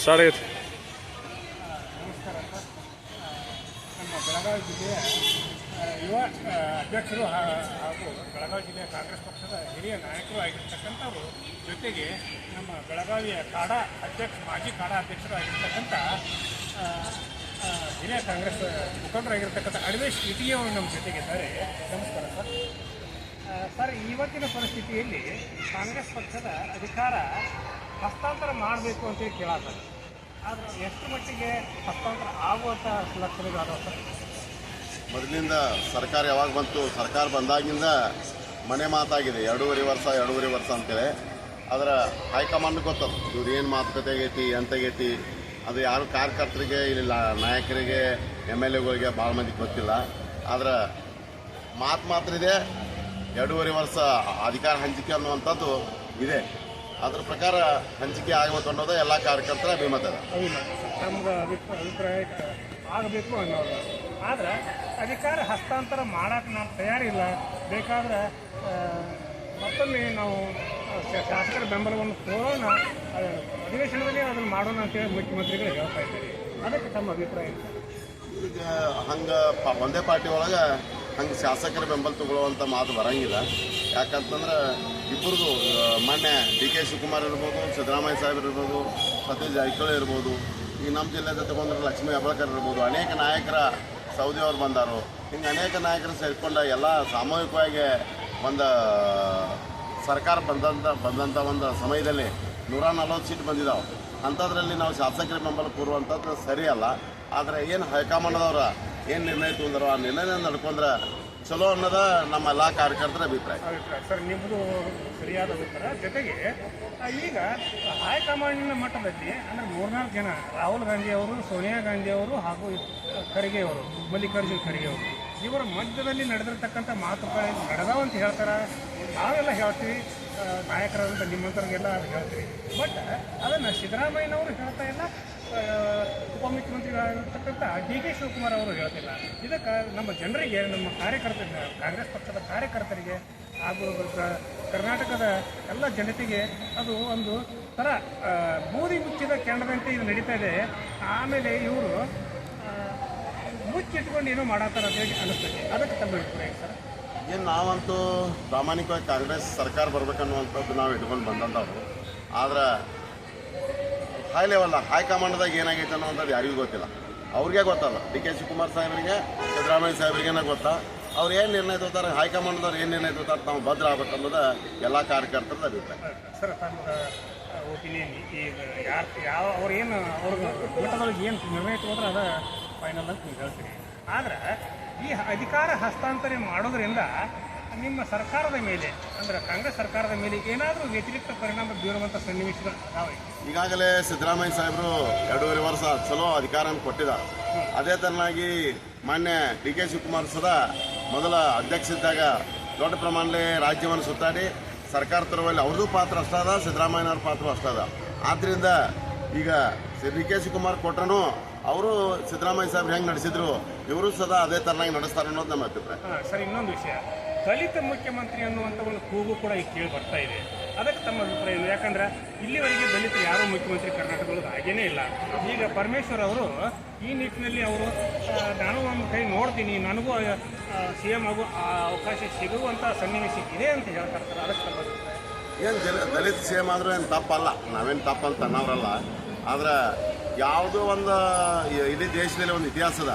Start sir ನಮ್ಮ ಬೆಳಗಾವಿ ಜಿಲ್ಲೆಯ ಯುವ ಅಧ್ಯಕ್ಷರು ಹಾಗೂ ಬೆಳಗಾವಿ ಜಿಲ್ಲೆಯ ಕಾಂಗ್ರೆಸ್ ಪಕ್ಷದ ಹಿರಿಯ ನಾಯಕರು ಆಗಿರ್ತಕ್ಕಂಥವರು ಜೊತೆಗೆ ನಮ್ಮ ಬೆಳಗಾವಿಯ ಕಾಡಾ ಅಧ್ಯಕ್ಷ ಮಾಜಿ ಕಾಡಾ ಅಧ್ಯಕ್ಷರು ಆಗಿರ್ತಕ್ಕಂಥ ಹಿರಿಯ ಕಾಂಗ್ರೆಸ್ ಮುಖಂಡರಾಗಿರ್ತಕ್ಕಂಥ ಅಡ್ವೇಶ್ ಇಟಿಯವರು ನಮ್ಮ ಜೊತೆಗಿದ್ದಾರೆ ನಮಸ್ಕಾರ ಸರ್ ಸರ್ ಇವತ್ತಿನ ಪರಿಸ್ಥಿತಿಯಲ್ಲಿ ಕಾಂಗ್ರೆಸ್ ಪಕ್ಷದ ಅಧಿಕಾರ ಹಸ್ತಾಂತರ ಮಾಡಬೇಕು ಅಂತೇಳಿ ಕೇಳತ್ತಾರೆ ಆದರೆ ಎಷ್ಟು ಮಟ್ಟಿಗೆ ಹಸ್ತಾಂತರ ಆಗುವಂಥ ಲಕ್ಷಣಗಳು ಸರ್? ಮೊದಲಿಂದ ಸರ್ಕಾರ ಯಾವಾಗ ಬಂತು, ಸರ್ಕಾರ ಬಂದಾಗಿಂದ ಮನೆ ಮಾತಾಗಿದೆ. ಎರಡೂವರೆ ವರ್ಷ ಎರಡೂವರೆ ವರ್ಷ ಅಂತೇಳಿ. ಅದರ ಹೈಕಮಾಂಡ್ ಗೊತ್ತದು. ಇವ್ರು ಏನು ಮಾತುಕತೆ ಆಗೈತಿ ಎಂತಾಗೈತಿ ಅದು ಯಾರು ಕಾರ್ಯಕರ್ತರಿಗೆ ಇಲ್ಲಿ ನಾಯಕರಿಗೆ, ಎಂ ಎಲ್ ಎಗಳಿಗೆ ಭಾಳ ಮಂದಿಗೆ ಗೊತ್ತಿಲ್ಲ. ಆದ್ರೆ ಮಾತು ಮಾತ್ರ ಇದೆ ಎರಡೂವರೆ ವರ್ಷ ಅಧಿಕಾರ ಹಂಚಿಕೆ ಅನ್ನುವಂಥದ್ದು ಇದೆ. ಅದ್ರ ಪ್ರಕಾರ ಹಂಚಿಕೆ ಆಗಬೇಕು ಅನ್ನೋದು ಎಲ್ಲ ಕಾರ್ಯಕರ್ತರ ಅಭಿಮತ. ನಮ್ಗೆ ಅಭಿಪ್ರಾಯ ಅಭಿಪ್ರಾಯ ಆಗಬೇಕು ಅನ್ನೋದು. ಆದ್ರೆ ಅಧಿಕಾರ ಹಸ್ತಾಂತರ ಮಾಡಕ್ಕೆ ನಾವು ತಯಾರಿಲ್ಲ. ಬೇಕಾದ್ರೆ ಮತ್ತೊಮ್ಮೆ ನಾವು ಶಾಸಕರ ಬೆಂಬಲವನ್ನು ತೋರೋಣ ಅಧಿವೇಶನದಲ್ಲಿ ಅದನ್ನು ಮಾಡೋಣ ಅಂತೇಳಿ ಮುಖ್ಯಮಂತ್ರಿಗಳು ಹೇಳ್ತಾ ಇದ್ದೀವಿ ಅದಕ್ಕೆ ತಮ್ಮ ಅಭಿಪ್ರಾಯ? ಈಗ ಹಂಗೆ ಒಂದೇ ಪಾರ್ಟಿ ಒಳಗೆ ಹಂಗೆ ಶಾಸಕರ ಬೆಂಬಲ ತಗೊಳ್ಳುವಂಥ ಮಾತು ಬರಂಗಿಲ್ಲ. ಯಾಕಂತಂದ್ರೆ ಇಬ್ಬರದು ಮೊನ್ನೆ ಡಿ ಕೆ ಶಿವಕುಮಾರ್ ಇರ್ಬೋದು, ಸಿದ್ದರಾಮಯ್ಯ ಸಾಹೇಬ್ ಇರ್ಬೋದು, ಸತೀಶ್ ಜಾರಕಿಹೊಳಿ ಇರ್ಬೋದು ಈಗ ನಮ್ಮ ಜಿಲ್ಲೆದ ತಗೊಂಡ್ರೆ ಲಕ್ಷ್ಮೀ ಹೆಬ್ಬಾಳ್ಕರ್ ಇರ್ಬೋದು, ಅನೇಕ ನಾಯಕರ ಸೌದಿ ಅವ್ರು ಬಂದರು. ಹಿಂಗೆ ಅನೇಕ ನಾಯಕರು ಸೇರಿಕೊಂಡ ಎಲ್ಲ ಸಾಮೂಹಿಕವಾಗಿ ಒಂದು ಸರ್ಕಾರ ಬಂದಂಥ ಬಂದಂಥ ಒಂದು ಸಮಯದಲ್ಲಿ ನೂರ ನಲ್ವತ್ತು ಸೀಟ್ ಬಂದಿದ್ದಾವೆ ಅಂಥದ್ರಲ್ಲಿ ನಾವು ಶಾಸಕರ ಬೆಂಬಲ ಕೂರುವಂಥದ್ದು ಸರಿಯಲ್ಲ. ಆದರೆ ಏನು ಹೈಕಮಾಂಡ್ದವ್ರ ಏನು ನಿರ್ಣಯ ತೊಗೊಂಡ್ರು, ಆ ನಿರ್ಣಯ ನಡ್ಕೊಂಡ್ರೆ ಚಲೋ ಅನ್ನೋದ ನಮ್ಮ ಎಲ್ಲ ಕಾರ್ಯಕರ್ತರ ಅಭಿಪ್ರಾಯ. ಅಭಿಪ್ರಾಯ. ಸರ್ ನಿಮ್ಮದು ಸರಿಯಾದ ಉತ್ತರ. ಜೊತೆಗೆ ಈಗ ಹೈಕಮಾಂಡಿನ ಮಟ್ಟದಲ್ಲಿ, ಅಂದರೆ ಮೂರ್ನಾಲ್ಕು ಜನ, ರಾಹುಲ್ ಗಾಂಧಿ ಅವರು, ಸೋನಿಯಾ ಗಾಂಧಿ ಅವರು ಹಾಗೂ ಖರ್ಗೆ ಅವರು, ಮಲ್ಲಿಕಾರ್ಜುನ್ ಖರ್ಗೆ ಅವರು, ಇವರ ಮಧ್ಯದಲ್ಲಿ ನಡೆದಿರ್ತಕ್ಕಂಥ ಮಾತುಕತೆ ನಡೆದಾವ ಅಂತ ಹೇಳ್ತಾರೆ? ನಾವೆಲ್ಲ ಹೇಳ್ತೀವಿ. ನಾಯಕರಾದಂಥ ನಿಮ್ಮಂತರಿಗೆಲ್ಲ ಹೇಳ್ತೀವಿ. ಬಟ್ ಅದನ್ನು ಸಿದ್ದರಾಮಯ್ಯನವರು ಹೇಳ್ತಾ ಇಲ್ಲ. ಉಪಮುಖ್ಯಮಂತ್ರಿಗಳಾಗಿರ್ತಕ್ಕಂಥ ಡಿ ಕೆ ಶಿವಕುಮಾರ್ ಅವರು ಹೇಳ್ತಿಲ್ಲ. ಇದಕ್ಕೆ ನಮ್ಮ ಜನರಿಗೆ, ನಮ್ಮ ಕಾರ್ಯಕರ್ತರಿಗೆ ಕಾಂಗ್ರೆಸ್ ಪಕ್ಷದ ಕಾರ್ಯಕರ್ತರಿಗೆ ಹಾಗೂ ಕರ್ನಾಟಕದ ಎಲ್ಲ ಜನತೆಗೆ ಅದು ಒಂದು ಥರ ಬೂದಿ ಮುಚ್ಚಿದ ಕೆಂಡದಂತೆ ಇದು ನಡೀತಾ ಇದೆ. ಆಮೇಲೆ ಇವರು ಮುಚ್ಚಿಟ್ಕೊಂಡು ಏನೋ ಮಾಡತ್ತಾರ ಹೇಳಿ ಅನಿಸ್ತದೆ ಅದಕ್ಕೆ ತಮ್ಮ ಅಭಿಪ್ರಾಯ ಸರ್? ಏನು ನಾವಂತೂ ಪ್ರಾಮಾಣಿಕವಾಗಿ ಕಾಂಗ್ರೆಸ್ ಸರ್ಕಾರ ಬರ್ಬೇಕನ್ನುವಂಥದ್ದು ನಾವು ಇಟ್ಕೊಂಡು ಬಂದಂಥವ್ರು. ಆದ್ರೆ ಹೈ ಲೆವೆಲ್ ಹೈಕಮಾಂಡ್ದಾಗ ಏನಾಗೈತೆ ಅನ್ನೋಂಥದ್ದು ಯಾರಿಗೂ ಗೊತ್ತಿಲ್ಲ. ಅವ್ರಿಗೆ ಗೊತ್ತಲ್ಲ. ಡಿ ಕೆ ಶಿವಕುಮಾರ್ ಸಾಹೇಬರಿಗೆ, ಸಿದ್ದರಾಮಯ್ಯ ಸಾಹೇಬ್ರಿಗೇನ ಗೊತ್ತಾ? ಅವ್ರು ಏನು ನಿರ್ಣಯ ತಗೋತಾರೆ ಹೈಕಮಾಂಡ್ದವ್ರು ಏನು ನಿರ್ಣಯ ತಗೋತಾರೆ, ತಾವು ಭದ್ರ ಆಗ್ಬೇಕು ಅನ್ನೋದು ಎಲ್ಲ ಕಾರ್ಯಕರ್ತರ ಅಭಿಪ್ರಾಯ. ಸರ್ ಒಪಿನಿಯನ್ ಈಗ ಯಾರು, ಯಾವ, ಅವ್ರು ಏನು, ಅವ್ರ ಮಟ್ಟದೊಳಗೆ ಏನು ನಿರ್ಣಯ ತಗೋದ್ರೆ ಅದು ಫೈನಲ್ ಅಂತ ನೀವು ಹೇಳ್ತೀರಿ. ಆದ್ರೆ ಈ ಅಧಿಕಾರ ಹಸ್ತಾಂತರ ಮಾಡೋದ್ರಿಂದ ನಿಮ್ಮ ಸರ್ಕಾರದ ಮೇಲೆ ಅಂದ್ರೆ ಕಾಂಗ್ರೆಸ್ ಸರ್ಕಾರದ ಮೇಲೆ ಏನಾದರೂ ವ್ಯತಿರಿಕ್ತ ಪರಿಣಾಮ ಬೀರುವಂಥ ಸನ್ನಿವೇಶಗಳು ಅದಾವೆ ಈಗಾಗಲೇ ಸಿದ್ದರಾಮಯ್ಯ ಸಾಹೇಬರು ಎರಡೂವರೆ ವರ್ಷ ಚಲೋ ಅಧಿಕಾರ ಕೊಟ್ಟಿದ್ದಾರೆ. ಅದೇ ತರನಾಗಿ ಮಾನ್ಯ ಡಿ ಕೆ ಶಿವಕುಮಾರ್ ಸದಾ ಮೊದಲ ಅಧ್ಯಕ್ಷ ಇದ್ದಾಗ ದೊಡ್ಡ ಪ್ರಮಾಣದಲ್ಲಿ ರಾಜ್ಯವನ್ನು ಸುತ್ತಾಡಿ ಸರ್ಕಾರ ತರುವಲ್ಲಿ ಅವ್ರದ್ದು ಪಾತ್ರ ಅಷ್ಟದ ಸಿದ್ದರಾಮಯ್ಯನವ್ರ ಪಾತ್ರ ಅಷ್ಟದ ಆದ್ದರಿಂದ ಈಗ ಡಿ ಕೆ ಶಿವಕುಮಾರ್ ಕೊಟ್ಟರು ಅವರು ಸಿದ್ದರಾಮಯ್ಯ ಸಾಹೇಬ್ರು ಹೆಂಗೆ ನಡೆಸಿದ್ರು ಇವರು ಸದಾ ಅದೇ ತರನಾಗಿ ನಡೆಸ್ತಾರೆ ಅನ್ನೋದು ನಮ್ಮ ಅಭಿಪ್ರಾಯ. ಸರ್ ಇನ್ನೊಂದು ವಿಷಯ. ದಲಿತ ಮುಖ್ಯಮಂತ್ರಿ ಅನ್ನುವಂಥ ಒಂದು ಕೂಗು ಕೂಡ ಈಗ ಕೇಳಿ ಬರ್ತಾ ಇದೆ. ಅದಕ್ಕೆ ತಮ್ಮ ಅಭಿಪ್ರಾಯ ಏನು? ಯಾಕಂದ್ರೆ ಇಲ್ಲಿವರೆಗೆ ದಲಿತ ಯಾರೂ ಮುಖ್ಯಮಂತ್ರಿ ಕರ್ನಾಟಕದೊಳಗೆ ಹಾಗೇನೇ ಇಲ್ಲ. ಈಗ ಪರಮೇಶ್ವರ್ ಅವರು ಈ ನಿಟ್ಟಿನಲ್ಲಿ ಅವರು ನಾನು ಒಂದು ಕೈ ನೋಡ್ತೀನಿ, ನನಗೂ ಸಿ ಎಂ ಆಗೋ ಅವಕಾಶ ಸಿಗುವಂಥ ಸನ್ನಿವೇಶ ಇದೆ ಅಂತ ಹೇಳ್ತಾರೆ ಅದಕ್ಕೆ ತಮ್ಮ ಏನು ಜನ ದಲಿತ ಸಿ ಎಂ ಆದರೂ ಏನು ತಪ್ಪಲ್ಲ? ನಾವೇನು ತಪ್ಪಂತ ಅನ್ನೋರಲ್ಲ. ಆದ್ರೆ ಯಾವುದೋ ಒಂದು ಇಡೀ ದೇಶದಲ್ಲಿ ಒಂದು ಇತಿಹಾಸದ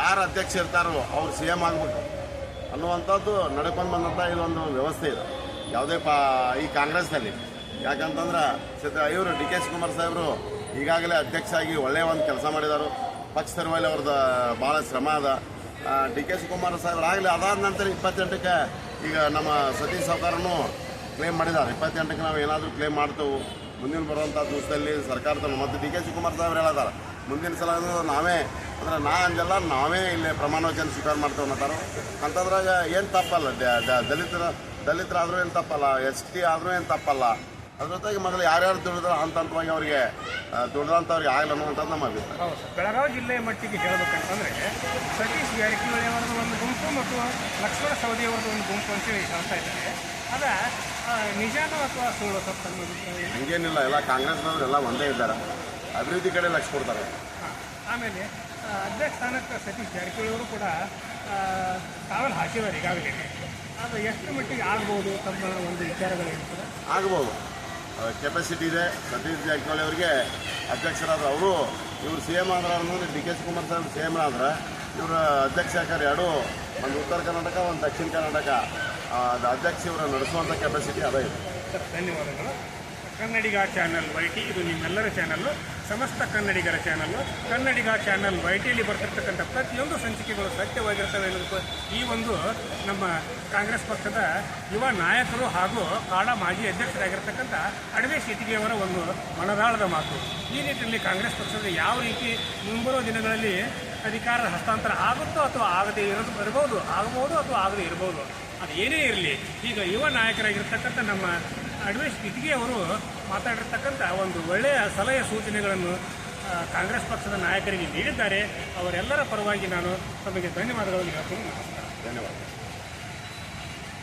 ಯಾರು ಅಧ್ಯಕ್ಷ ಇರ್ತಾರೋ ಅವ್ರು ಸಿ ಎಂ ಆಗ್ಬೇಕು ಅನ್ನುವಂಥದ್ದು ನಡ್ಕೊಂಡು ಬಂದಂಥ ಇದೊಂದು ವ್ಯವಸ್ಥೆ ಇದೆ. ಯಾವುದೇ ಪಾ, ಈ ಕಾಂಗ್ರೆಸ್ನಲ್ಲಿ. ಯಾಕಂತಂದ್ರೆ ಸಿದ್ದ ಇವರು ಡಿ ಕೆ ಶಿವಕುಮಾರ್ ಸಾಹೇಬರು ಈಗಾಗಲೇ ಅಧ್ಯಕ್ಷ ಆಗಿ ಒಳ್ಳೆಯ ಒಂದು ಕೆಲಸ ಮಾಡಿದರು. ಪಕ್ಷ ತರುವಲ್ಲಿ ಅವ್ರದ್ದು ಭಾಳ ಶ್ರಮ ಅದ. ಡಿ ಕೆ ಶಿವಕುಮಾರ್ ಸಾಹೇಬ್ರು ಆಗಲಿ ಅದಾದ ನಂತರ ಇಪ್ಪತ್ತೆಂಟಕ್ಕೆ ಈಗ ನಮ್ಮ ಸತೀಶ್ ಸಾವ್ಕಾರನು ಕ್ಲೇಮ್ ಮಾಡಿದ್ದಾರೆ. ಇಪ್ಪತ್ತೆಂಟಕ್ಕೆ ನಾವು ಏನಾದರೂ ಕ್ಲೇಮ್ ಮಾಡ್ತೇವೆ. ಮುಂದಿನ ಬರುವಂಥ ದಿವಸದಲ್ಲಿ ಸರ್ಕಾರದ ಮತ್ತು ಡಿ ಕೆ ಶಿವಕುಮಾರ್ ಸಾಹೇಬ್ರು ಹೇಳಿದಾರೆ. ಮುಂದಿನ ಸಲ ಅದು ನಾವೇ ಅಂದ್ರೆ ನಾ ಅಂದೆಲ್ಲ ನಾವೇ ಇಲ್ಲಿ ಪ್ರಮಾಣ ವಚನ ಸ್ವೀಕಾರ ಮಾಡ್ತೇವೆ ಅನ್ನತ್ತಾರ ಅಂತಂದ್ರಾಗ ಏನು ತಪ್ಪಲ್ಲ ದಲಿತರ ದಲಿತರಾದರೂ ಏನು ತಪ್ಪಲ್ಲ ಎಸ್ ಟಿ ಆದರೂ ಏನು ತಪ್ಪಲ್ಲ. ಅದ್ರ ಜೊತೆಗೆ ಮೊದಲು ಯಾರ್ಯಾರು ದುಡಿದ್ರು ಹಂತ ಹಂತವಾಗಿ ಅವರಿಗೆ ದುಡ್ದಂಥವ್ರಿಗೆ ಆಗಲ್ಲ ಅನ್ನುವಂಥದ್ದು ನಮ್ಮ ಅಭಿಪ್ರಾಯ. ಬೆಳಗಾವಿ ಜಿಲ್ಲೆಯ ಮಟ್ಟಿಗೆ ಹೇಳಬೇಕಂತಂದ್ರೆ ಸತೀಶ್ ಜಾರಕಿಹೊಳಿ ಅವರದ್ದು ಒಂದು ಗುಂಪು ಮತ್ತು ಲಕ್ಷ್ಮಣ ಸವದಿ ಅವರದ್ದು ಒಂದು ಗುಂಪು ಅಂತೇಳಿ ಹೇಳ್ತಾ ಇದ್ದಾರೆ ಅದ ನಿಜಾನು ಅಥವಾ ಸುಳ್ಳು ತಪ್ಪು? ಹಂಗೇನಿಲ್ಲ ಎಲ್ಲ ಕಾಂಗ್ರೆಸ್ನವ್ರು ಎಲ್ಲ ಒಂದೇ ಇದ್ದಾರೆ. ಅಭಿವೃದ್ಧಿ ಕಡೆ ಲಕ್ಷ ಕೊಡ್ತಾರೆ. ಆಮೇಲೆ ಅಧ್ಯಕ್ಷ ಸ್ಥಾನಕ್ಕೆ ಸತೀಶ್ ಜಾರಕಿಹೊಳಿ ಅವರು ಕೂಡ ತಾವೆಲ್ಲ ಹಾಕಿದ್ದಾರೆ ಈಗಾಗಲೇ. ಅದು ಎಷ್ಟು ಮಟ್ಟಿಗೆ ಆಗ್ಬೋದು ತಮ್ಮ ಒಂದು ವಿಚಾರಗಳೇನಿರ್ತದೆ ಆಗ್ಬೋದು. ಕೆಪಾಸಿಟಿ ಇದೆ. ಸತೀಶ್ ಜಾರಕಿಹೊಳಿ ಅವರಿಗೆ ಅಧ್ಯಕ್ಷರಾದ್ರು ಅವರು ಇವರು ಸಿ ಎಂ ಆದ್ರೆ ಅನ್ನೋದು ಡಿ ಕೆ ಕುಮಾರ್ ಸಾಹೇಬ್ ಸಿ ಎಂ ಆದ್ರೆ ಇವರ ಅಧ್ಯಕ್ಷ ಯಾಕಂದ್ರೆ ಎರಡು ಒಂದು ಉತ್ತರ ಕರ್ನಾಟಕ ಒಂದು ದಕ್ಷಿಣ ಕರ್ನಾಟಕ. ಅದು ಅಧ್ಯಕ್ಷ ಇವರ ನಡೆಸುವಂಥ ಕೆಪಾಸಿಟಿ ಅದೇ ಇದೆ. ಧನ್ಯವಾದಗಳು. ಕನ್ನಡಿಗ ಚಾನಲ್ ವೈಟಿ ಇದು ನಿಮ್ಮೆಲ್ಲರ ಚಾನಲ್ಲು ಸಮಸ್ತ ಕನ್ನಡಿಗರ ಚಾನಲ್ಲು ಕನ್ನಡಿಗ ಚಾನಲ್ ವೈ ಟಿಯಲ್ಲಿ ಬರ್ತಿರ್ತಕ್ಕಂಥ ಪ್ರತಿಯೊಂದು ಸಂಚಿಕೆಗಳು ಸತ್ಯವಾಗಿರ್ತವೆ ಅನ್ನೋದು ಈ ಒಂದು ನಮ್ಮ ಕಾಂಗ್ರೆಸ್ ಪಕ್ಷದ ಯುವ ನಾಯಕರು ಹಾಗೂ ಕಾಡ ಮಾಜಿ ಅಧ್ಯಕ್ಷರಾಗಿರ್ತಕ್ಕಂಥ ಅಡವೆ ಶೆಟ್ಟಿಗೆಯವರ ಒಂದು ಮನದಾಳದ ಮಾತು. ಈ ನಿಟ್ಟಿನಲ್ಲಿ ಕಾಂಗ್ರೆಸ್ ಪಕ್ಷದ ಯಾವ ರೀತಿ ಮುಂಬರುವ ದಿನಗಳಲ್ಲಿ ಅಧಿಕಾರ ಹಸ್ತಾಂತರ ಆಗುತ್ತೋ ಅಥವಾ ಆಗದೇ ಇರೋದು ಇರಬಹುದು ಆಗಬಹುದು ಅಥವಾ ಆಗದೇ ಇರಬಹುದು ಅದು ಏನೇ ಇರಲಿ. ಈಗ ಯುವ ನಾಯಕರಾಗಿರ್ತಕ್ಕಂಥ ನಮ್ಮ ಅಡ್ವೇಶ್ ಇಟ್ಗೆ ಅವರು ಮಾತಾಡಿರ್ತಕ್ಕಂಥ ಒಂದು ಒಳ್ಳೆಯ ಸಲಹೆ ಸೂಚನೆಗಳನ್ನು ಕಾಂಗ್ರೆಸ್ ಪಕ್ಷದ ನಾಯಕರಿಗೆ ನೀಡಿದ್ದಾರೆ. ಅವರೆಲ್ಲರ ಪರವಾಗಿ ನಾನು ತಮಗೆ ಧನ್ಯವಾದಗಳನ್ನು ಹೇಳ್ತೀನಿ. ನಮಸ್ಕಾರ. ಧನ್ಯವಾದ